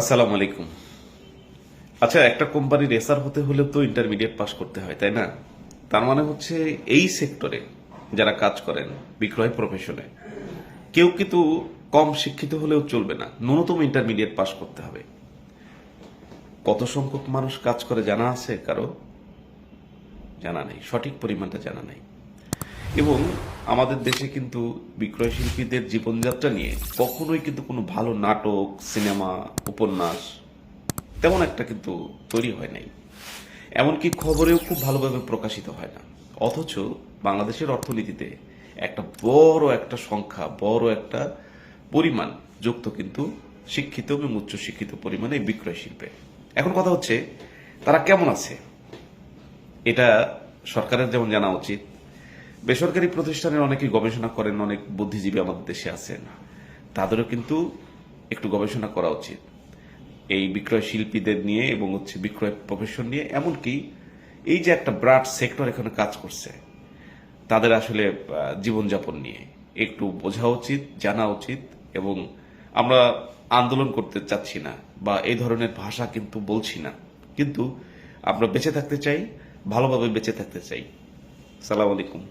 আসসালামু আলাইকুম। আচ্ছা একটা কোম্পানির এসআর হতে হলে তো ইন্টারমিডিয়েট পাস করতে হয়, তাই না? তার মানে হচ্ছে এই সেক্টরে যারা কাজ করেন বিক্রয় প্রফেশনে কেউ কিন্তু কম শিক্ষিত হলেও চলবে না, ন্যূনতম ইন্টারমিডিয়েট পাস করতে হবে। কত সংখ্যক মানুষ কাজ করে জানা আছে কারও? জানা নেই, সঠিক পরিমাণটা জানা নেই। এবং আমাদের দেশে কিন্তু বিক্রয় শিল্পীদের জীবনযাত্রা নিয়ে কখনোই কিন্তু কোনো ভালো নাটক, সিনেমা, উপন্যাস তেমন একটা কিন্তু তৈরি হয় নাই। এমনকি খবরেও খুব ভালোভাবে প্রকাশিত হয় না। অথচ বাংলাদেশের অর্থনীতিতে একটা বড় একটা সংখ্যা, বড় একটা পরিমাণ যুক্ত কিন্তু শিক্ষিত এবং উচ্চশিক্ষিত পরিমাণে বিক্রয় শিল্পে। এখন কথা হচ্ছে, তারা কেমন আছে? এটা সরকারের যেমন জানা উচিত বেসরকারি প্রতিষ্ঠানের অনেকে গবেষণা করেন, অনেক বুদ্ধিজীবী আমাদের দেশে আছেন। তাদেরও কিন্তু একটু গবেষণা করা উচিত। এই বিক্রয় শিল্পীদের নিয়ে এবং হচ্ছে বিক্রয় প্রফেশন নিয়ে, এমনকি এই যে একটা ব্রাড সেক্টর এখানে কাজ করছে, তাদের আসলে জীবনযাপন নিয়ে একটু বোঝা উচিত, জানা উচিত এবং আমরা আন্দোলন করতে চাচ্ছি না বা এই ধরনের ভাষা কিন্তু বলছি না। কিন্তু আমরা বেঁচে থাকতে চাই, ভালোভাবে বেঁচে থাকতে চাই। সালাম আলাইকুম।